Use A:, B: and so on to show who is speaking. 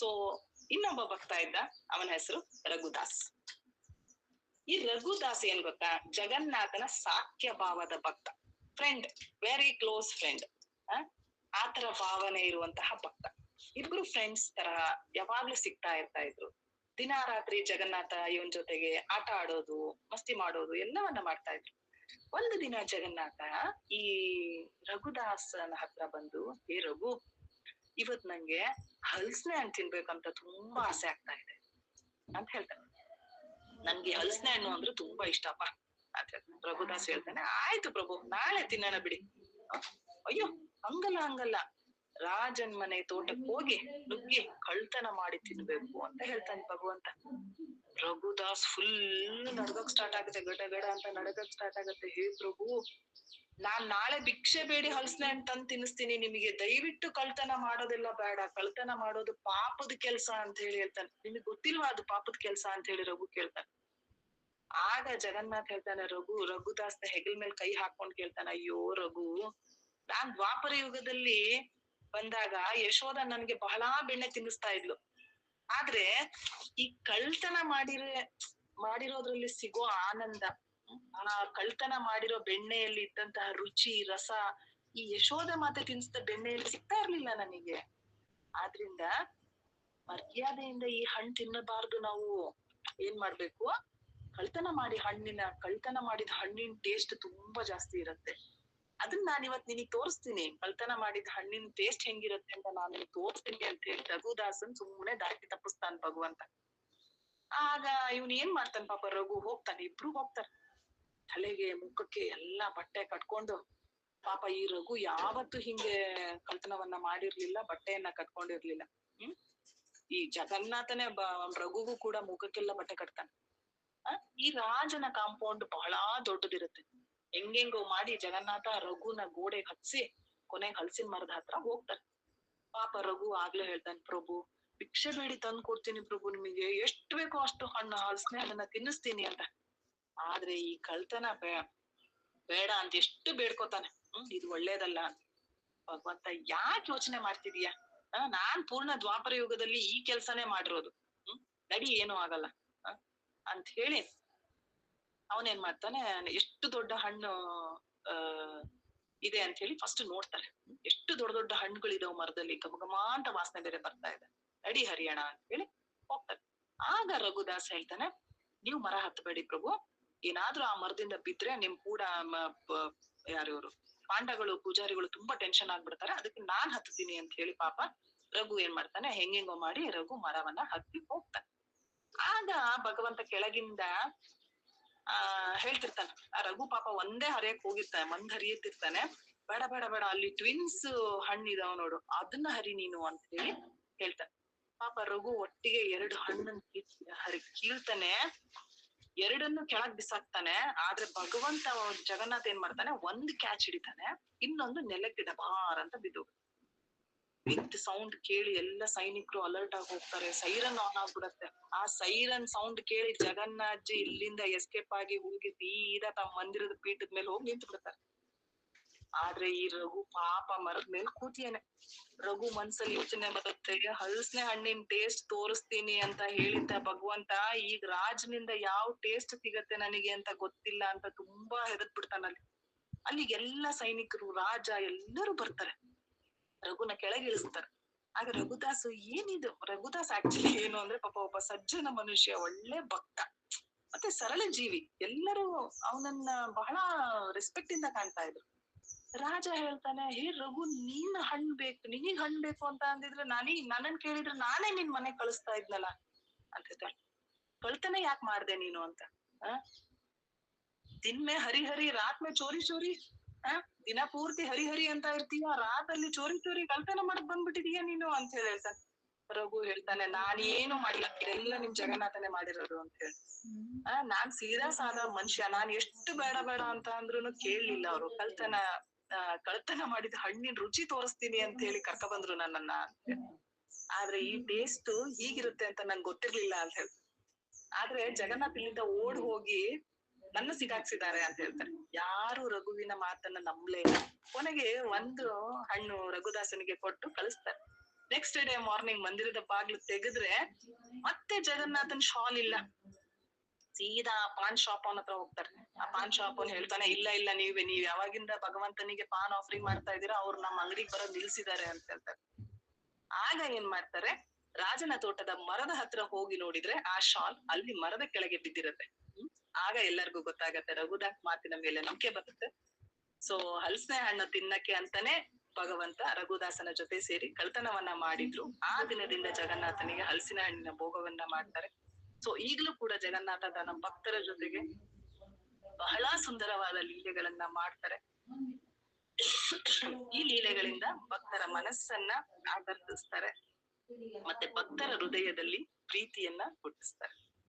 A: So ಇನ್ನೊಬ್ಬ ಭಕ್ತ ಇದ್ದ, ಅವನ ಹೆಸರು ರಘುದಾಸ್. ಈ ರಘುದಾಸ್ ಏನ್ ಗೊತ್ತಾ? ಜಗನ್ನಾಥನ ಸಾಕ್ಯ ಭಾವದ ಭಕ್ತ. ಫ್ರೆಂಡ್ ವೆರಿ ಕ್ಲೋಸ್ ಫ್ರೆಂಡ್ ಆತರ ಭಾವನೆ ಇರುವಂತಹ ಭಕ್ತ. ಇಬ್ರು ಫ್ರೆಂಡ್ಸ್ ತರ ಯಾವಾಗ್ಲೂ ಸಿಗ್ತಾ ಇರ್ತಾ ಇದ್ರು. ದಿನ ರಾತ್ರಿ ಜಗನ್ನಾಥ ಇವನ್ ಜೊತೆಗೆ ಆಟ ಆಡೋದು, ಮಸ್ತಿ ಮಾಡೋದು, ಎಲ್ಲವನ್ನ ಮಾಡ್ತಾ ಇದ್ರು. ಒಂದು ದಿನ ಜಗನ್ನಾಥ ಈ ರಘುದಾಸನ ಹತ್ರ ಬಂದು, ಹೇ ರಘು ಇವತ್ ನಂಗೆ ಹಲ್ಸನೆ ಹಣ್ಣು ತಿನ್ಬೇಕಂತ ತುಂಬಾ ಆಸೆ ಆಗ್ತಾ ಇದೆ ಅಂತ ಹೇಳ್ತಾನೆ. ನನ್ಗೆ ಹಲಸನೆ ಹಣ್ಣು ಅಂದ್ರೆ ತುಂಬಾ ಇಷ್ಟಪ್ಪ ಅಂತ ಹೇಳ್ತಾನೆ. ರಘುದಾಸ್ ಹೇಳ್ತಾನೆ, ಆಯ್ತು ಪ್ರಭು, ನಾಳೆ ತಿನ್ನೋಣ ಬಿಡಿ. ಅಯ್ಯೋ, ಹಂಗಲ್ಲ ಹಂಗಲ್ಲ. ರಾಜನ್ ಮನೆ ತೋಟಕ್ಕೆ ಹೋಗಿ ನುಗ್ಗಿ ಕಳ್ತನ ಮಾಡಿ ತಿನ್ಬೇಕು ಅಂತ ಹೇಳ್ತಾನೆ ಭಗವಂತ ರಘುದಾಸ್ ಫುಲ್ ನಡ್ಗಕ್ ಸ್ಟಾರ್ಟ್ ಆಗುತ್ತೆ, ಗಡ ಗಡ ಅಂತ ನಡಗಕ್ ಸ್ಟಾರ್ಟ್ ಆಗುತ್ತೆ. ಹೇ ಪ್ರಭು ನಾನ್ ನಾಳೆ ಭಿಕ್ಷೆ ಬೇಡಿ ಹಲ್ಸ್ನೆ ಅಂತಂದ್ ತಂದು ತಿನ್ನಿಸ್ತೀನಿ. ನಿಮಗೆ ದಯವಿಟ್ಟು ಕಳ್ತನ ಮಾಡೋದೆಲ್ಲ ಬೇಡ. ಕಳ್ತನ ಮಾಡೋದು ಪಾಪದ ಕೆಲ್ಸ ಅಂತ ಹೇಳಿ ಹೇಳ್ತಾನೆ. ನಿಮಗೆ ಗೊತ್ತಿಲ್ವಾ ಅದು ಪಾಪದ ಕೆಲ್ಸ ಅಂತ ಹೇಳಿ ರಘು ಕೇಳ್ತಾನೆ. ಆಗ ಜಗನ್ನಾಥ್ ಹೇಳ್ತಾನೆ, ರಘು ರಘುದಾಸ್ನ ಹೆಗಲ್ ಮೇಲೆ ಕೈ ಹಾಕೊಂಡ್ ಕೇಳ್ತಾನೆ, ಅಯ್ಯೋ ರಘು, ನಾನ್ ದ್ವಾಪರ ಯುಗದಲ್ಲಿ ಬಂದಾಗ ಯಶೋಧ ನನ್ಗೆ ಬಹಳ ಬೆಣ್ಣೆ ತಿನ್ನಿಸ್ತಾ ಇದ್ಲು. ಆದ್ರೆ ಈ ಕಳ್ತನ ಮಾಡಿರೇ, ಮಾಡಿರೋದ್ರಲ್ಲಿ ಸಿಗೋ ಆನಂದ ಆ ಕಳ್ತನ ಮಾಡಿರೋ ಬೆಣ್ಣೆಯಲ್ಲಿ ಇದ್ದಂತಹ ರುಚಿ, ರಸ, ಈ ಯಶೋಧ ಮಾತೆ ತಿನ್ಸಿದ ಬೆಣ್ಣೆಯಲ್ಲಿ ಸಿಗ್ತಾ ಇರ್ಲಿಲ್ಲ ನನಗೆ. ಆದ್ರಿಂದ ಮರ್ಯಾದೆಯಿಂದ ಈ ಹಣ್ಣು ತಿನ್ನಬಾರ್ದು ನಾವು ಏನ್ ಮಾಡ್ಬೇಕು? ಕಳ್ತನ ಮಾಡಿ ಹಣ್ಣಿನ, ಕಳ್ತನ ಮಾಡಿದ ಹಣ್ಣಿನ ಟೇಸ್ಟ್ ತುಂಬಾ ಜಾಸ್ತಿ ಇರುತ್ತೆ. ಅದನ್ನ ನಾನ್ ಇವತ್ ನಿನಗ್ ತೋರಿಸ್ತೀನಿ. ಕಳ್ತನ ಮಾಡಿದ ಹಣ್ಣಿನ ಟೇಸ್ಟ್ ಹೆಂಗಿರತ್ತೆ ಅಂತ ನಾನು ತೋರಿಸ್ತೀನಿ ಅಂತ ಹೇಳಿ ರಘುದಾಸನ್ ಸುಮ್ಮನೆ ದಾಟಿ ತಪ್ಪಿಸ್ತಾನ ಭಗವಂತ. ಆಗ ಇವ್ನ್ ಏನ್ ಮಾಡ್ತಾನ ಪಾಪ ರಘು? ಹೋಗ್ತಾನೆ, ಇಬ್ರು ಹೋಗ್ತಾರೆ. ತಲೆಗೆ, ಮುಖಕ್ಕೆ ಎಲ್ಲಾ ಬಟ್ಟೆ ಕಟ್ಕೊಂಡು, ಪಾಪ ಈ ರಘು ಯಾವತ್ತು ಹಿಂಗೆ ಕಳ್ತನವನ್ನ ಮಾಡಿರ್ಲಿಲ್ಲ, ಬಟ್ಟೆಯನ್ನ ಕಟ್ಕೊಂಡಿರ್ಲಿಲ್ಲ. ಹ್ಮ್? ಈ ಜಗನ್ನಾಥನೇ ಬ, ರಘುಗೂ ಕೂಡ ಮುಖಕ್ಕೆಲ್ಲ ಬಟ್ಟೆ ಕಟ್ತಾನೆ. ಈ ರಾಜನ ಕಾಂಪೌಂಡ್ ಬಹಳ ದೊಡ್ಡದಿರುತ್ತೆ. ಹೆಂಗೆಂಗೋ ಮಾಡಿ ಜಗನ್ನಾಥ ರಘುನ ಗೋಡೆ ಹತ್ಸಿ, ಕೊನೆಗೆ ಹಲಸಿನ ಮರದ ಹತ್ರ ಹೋಗ್ತಾರೆ ಪಾಪ ರಘು ಆಗ್ಲೇ ಹೇಳ್ತಾನೆ, ಪ್ರಭು, ಭಿಕ್ಷೆ ಬೇಡಿ ತಂದು ಕೊಡ್ತೀನಿ ಪ್ರಭು ನಿಮಗೆ. ಎಷ್ಟು ಬೇಕೋ ಅಷ್ಟು ಹಣ್ಣು, ಹಲಸಿನ ಹಣ್ಣನ್ನ ತಿನ್ನಿಸ್ತೀನಿ ಅಂತ. ಆದ್ರೆ ಈ ಕಳ್ತನ ಬೇಡ ಅಂತ ಎಷ್ಟು ಬೇಡ್ಕೋತಾನೆ. ಹ್ಮ್, ಇದು ಒಳ್ಳೇದಲ್ಲ. ಭಗವಂತ ಯಾಕೆ ಯೋಚನೆ ಮಾಡ್ತಿದೀಯ? ನಾನ್ ಪೂರ್ಣ ದ್ವಾಪರ ಯುಗದಲ್ಲಿ ಈ ಕೆಲ್ಸನೇ ಮಾಡಿರೋದು. ಹ್ಮ್, ನಡಿ, ಏನು ಆಗಲ್ಲ. ಅಂತ ಹೇಳಿ ಅವನೇನ್ ಮಾಡ್ತಾನೆ, ಎಷ್ಟು ದೊಡ್ಡ ಹಣ್ಣು ಇದೆ ಅಂತ ಹೇಳಿ ಫಸ್ಟ್ ನೋಡ್ತಾರೆ ಎಷ್ಟು ದೊಡ್ಡ ದೊಡ್ಡ ಹಣ್ಣುಗಳಿದಾವ್ ಮರದಲ್ಲಿ ಗಮಗಮ ಅಂತ ವಾಸನೆ ಬೇರೆ ಬರ್ತಾ ಇದೆ. ನಡಿ ಹರಿಯೋಣ ಅಂತ ಹೇಳಿ ಹೋಗ್ತಾರೆ ಆಗ ರಘುದಾಸ್ ಹೇಳ್ತಾನೆ, ನೀವು ಮರ ಹತ್ತಬೇಡಿ ಪ್ರಭು. ಏನಾದ್ರೂ ಆ ಮರದಿಂದ ಬಿದ್ರೆ ನಿಮ್ ಕೂಡ ಯಾರು ಪಾಂಡಗಳು, ಪೂಜಾರಿಗಳು ತುಂಬಾ ಟೆನ್ಷನ್ ಆಗ್ಬಿಡ್ತಾರೆ. ಅದಕ್ಕೆ ನಾನ್ ಹತ್ತೀನಿ ಅಂತ ಹೇಳಿ ಪಾಪ ರಘು ಏನ್ ಮಾಡ್ತಾನೆ, ಹೆಂಗೆಂಗೋ ಮಾಡಿ ರಘು ಮರವನ್ನ ಹತ್ತಿ ಹೋಗ್ತಾನೆ. ಆಗ ಭಗವಂತ ಕೆಳಗಿಂದ, ಆ, ಹೇಳ್ತಿರ್ತಾನೆ, ಆ ರಘು ಪಾಪ ಒಂದೇ ಹರಿಯಕ್ ಹೋಗಿರ್ತಾನೆ ಮಂದ್ ಹರಿಯತ್ತಿರ್ತಾನೆ. ಬೇಡ ಬೇಡ ಬೇಡ, ಅಲ್ಲಿ ಟ್ವಿನ್ಸ್ ಹಣ್ಣಿದಾವ್ ನೋಡು ಅದನ್ನ ಹರಿ ನೀನು ಅಂತ ಹೇಳಿ ಹೇಳ್ತಾನೆ. ಪಾಪ ರಘು ಒಟ್ಟಿಗೆ ಎರಡು ಹಣ್ಣನ್ ಹರಿ ಕೀಳ್ತಾನೆ. ಎರಡನ್ನು ಕೆಳಗ್ ಬಿಸಾಕ್ತಾನೆ, ಆದ್ರೆ ಭಗವಂತ ಜಗನ್ನಾಥ್ ಏನ್ ಮಾಡ್ತಾನೆ, ಒಂದ್ ಕ್ಯಾಚ್ ಹಿಡಿತಾನೆ, ಇನ್ನೊಂದು ನೆಲಕ್ಕೆ ಡಬಾರ್ ಅಂತ ಬಿದ್ದು. ವಿತ್ ಸೌಂಡ್ ಕೇಳಿ ಎಲ್ಲ ಸೈನಿಕರು ಅಲರ್ಟ್ ಆಗಿ ಹೋಗ್ತಾರೆ ಸೈರನ್ ಆನ್ ಆಗ್ಬಿಡತ್ತೆ. ಆ ಸೈರನ್ ಸೌಂಡ್ ಕೇಳಿ ಜಗನ್ನಾಥ್ಜಿ ಇಲ್ಲಿಂದ ಎಸ್ಕೇಪ್ ಆಗಿ ಹೋಗಿ ತೀರಾ ತಮ್ಮ ಮಂದಿರದ ಪೀಠದ ಮೇಲೆ ಹೋಗಿ ನಿಂತು ಬಿಡ್ತಾರೆ ಆದ್ರೆ ಈ ರಘು ಪಾಪ ಮರದ ಮೇಲೆ ಕೂತಿಯೇನೆ. ರಘು ಮನ್ಸಲ್ಲಿ ಯೋಚನೆ ಬರುತ್ತೆ ಹಲಸನೆ ಹಣ್ಣಿನ ಟೇಸ್ಟ್ ತೋರಿಸ್ತೀನಿ ಅಂತ ಹೇಳಿದ್ದ ಭಗವಂತ, ಈಗ ರಾಜನಿಂದ ಯಾವ ಟೇಸ್ಟ್ ಸಿಗತ್ತೆ ನನಗೆ ಅಂತ ಗೊತ್ತಿಲ್ಲ ಅಂತ ತುಂಬಾ ಹೆದರ್ ಬಿಡ್ತಾನಲ್ಲಿ ಅಲ್ಲಿ. ಎಲ್ಲ ಸೈನಿಕರು, ರಾಜ ಎಲ್ಲರೂ ಬರ್ತಾರೆ. ರಘುನ ಕೆಳಗೆ ಇಳಿಸ್ತಾರೆ. ಆಗ ರಘುದಾಸ್, ಏನಿದು? ರಘುದಾಸ್ ಆಕ್ಚುಲಿ ಏನು ಅಂದ್ರೆ ಪಾಪ ಒಬ್ಬ ಸಜ್ಜನ ಮನುಷ್ಯ, ಒಳ್ಳೆ ಭಕ್ತ. ಮತ್ತೆ ಸರಳ ಜೀವಿ. ಎಲ್ಲರೂ ಅವನನ್ನ ಬಹಳ ರೆಸ್ಪೆಕ್ಟ್ ಇಂದ ಕಾಣ್ತಾ ಇದ್ರು. ರಾಜ ಹೇಳ್ತಾನೆ ಹೇ ರಘು ನೀನ್ ಹಣ್ ಬೇಕು ನಿನಗ್ ಹಣ್ ಬೇಕು ಅಂತ ಅಂದಿದ್ರೆ ನಾನೀ ನನ್ನನ್ ಕೇಳಿದ್ರೆ ನಾನೇ ನಿನ್ ಮನೆ ಕಳಿಸ್ತಾ ಇದ್ನಲ್ಲ? ಅಂತ ಹೇಳ್ತಾನೆ ಕಳ್ತನ ಯಾಕೆ ಮಾಡ್ದೆ ನೀನು ಅಂತ? ಆ? ದಿನ್ಮೆ ಹರಿ ಹರಿ ರಾತ್ ಮೇ ಚೋರಿ ಚೋರಿ ಆ? ದಿನ ಪೂರ್ತಿ ಹರಿ ಹರಿ ಅಂತ ಇರ್ತೀಯ ರಾತಲ್ಲಿ ಚೋರಿ ಚೋರಿ ಕಳ್ತನ ಮಾಡಕ್ ಬಂದ್ಬಿಟ್ಟಿದೀಯ ನೀನು? ಅಂತ ಹೇಳಿ ಹೇಳ್ತಾನೆ. ರಘು ಹೇಳ್ತಾನೆ ನಾನ್ ಏನು ಮಾಡಿಲ್ಲ ಎಲ್ಲ ನಿಮ್ ಜಗನ್ನಾಥನೇ ಮಾಡಿರೋದು ಅಂತ ಹೇಳಿ. ಆ? ನಾನ್ ಸೀದಾ ಸಾದಾ ಮನುಷ್ಯ ನಾನ್ ಎಷ್ಟು ಬೇಡ ಬೇಡ ಅಂತ ಅಂದ್ರು ಕೇಳಲಿಲ್ಲ ಅವ್ರು. ಕಳ್ತನ ಆ, ಕಳ್ತನ ಮಾಡಿದ ಹಣ್ಣಿನ ರುಚಿ ತೋರಿಸ್ತೀನಿ ಅಂತ ಹೇಳಿ ಕರ್ಕ ಬಂದ್ರು ನನ್ನನ್ನ. ಆದ್ರೆ ಈ ಟೇಸ್ಟ್ ಹೀಗಿರುತ್ತೆ ಅಂತ ನಂಗೆ ಗೊತ್ತಿರ್ಲಿಲ್ಲ ಅಂತ ಹೇಳಿ ಆದ್ರೆ ಜಗನ್ನಾಥ್ ಇಲ್ಲಿಂದ ಓಡ್ ಹೋಗಿ ನನ್ನ ಸಿಗಾಕ್ಸಿದ್ದಾರೆ ಅಂತ ಹೇಳ್ತಾರೆ. ಯಾರು ರಘುವಿನ ಮಾತನ್ನ ನಂಬ್ಲೇ ಇಲ್ಲ. ಕೊನೆಗೆ ಒಂದು ಹಣ್ಣು ರಘುದಾಸನಿಗೆ ಕೊಟ್ಟು ಕಳಿಸ್ತಾರೆ. ನೆಕ್ಸ್ಟ್ ಡೇ ಮಾರ್ನಿಂಗ್ ಮಂದಿರದ ಬಾಗ್ಲು ತೆಗೆದ್ರೆ ಮತ್ತೆ ಜಗನ್ನಾಥನ್ ಶಾಲ್ ಇಲ್ಲ. ಸೀದಾ ಪಾನ್ ಶಾಪ್ ಅವನ ಹತ್ರ ಹೋಗ್ತಾರೆ. ಆ ಪಾನ್ ಶಾಪ್ ಅವ್ನು ಹೇಳ್ತಾನೆ, ಇಲ್ಲ ಇಲ್ಲ, ನೀವೇ, ನೀವ್ ಯಾವಾಗಿಂದ ಭಗವಂತನಿಗೆ ಪಾನ್ ಆಫರಿಂಗ್ ಮಾಡ್ತಾ ಇದೀರಾ ಅವ್ರು ನಮ್ಮ ಅಂಗಡಿಗೆ ಬರೋದ್ ನಿಲ್ಸಿದ್ದಾರೆ ಅಂತ ಹೇಳ್ತಾರೆ. ಆಗ ಏನ್ ಮಾಡ್ತಾರೆ, ರಾಜನ ತೋಟದ ಮರದ ಹತ್ರ ಹೋಗಿ ನೋಡಿದ್ರೆ, ಆ ಶಾಲ್ ಅಲ್ಲಿ ಮರದ ಕೆಳಗೆ ಬಿದ್ದಿರತ್ತೆ? ಆಗ ಎಲ್ಲರಿಗೂ ಗೊತ್ತಾಗತ್ತೆ ರಘುದಾಸ್ ಮಾತಿನ ಮೇಲೆ ನಂಬಿಕೆ ಬರುತ್ತೆ. ಸೊ ಹಲಸನೆ ಹಣ್ಣು ತಿನ್ನಕ್ಕೆ ಅಂತಾನೆ ಭಗವಂತ ರಘುದಾಸನ ಜೊತೆ ಸೇರಿ ಕಳ್ತನವನ್ನ ಮಾಡಿದ್ರು. ಆ ದಿನದಿಂದ ಜಗನ್ನಾಥನಿಗೆ ಹಲಸಿನ ಹಣ್ಣಿನ ಭೋಗವನ್ನ ಮಾಡ್ತಾರೆ. ಸೊ ಈಗಲೂ ಕೂಡ ಜಗನ್ನಾಥ ತನ್ನ ಭಕ್ತರ ಜೊತೆಗೆ ಬಹಳ ಸುಂದರವಾದ ಲೀಲೆಗಳನ್ನ ಮಾಡ್ತಾರೆ. ಈ ಲೀಲೆಗಳಿಂದ ಭಕ್ತರ ಮನಸ್ಸನ್ನ ಆಕರ್ಷಿಸ್ತಾರೆ. ಮತ್ತೆ ಭಕ್ತರ ಹೃದಯದಲ್ಲಿ ಪ್ರೀತಿಯನ್ನ ಹುಟ್ಟಿಸ್ತಾರೆ.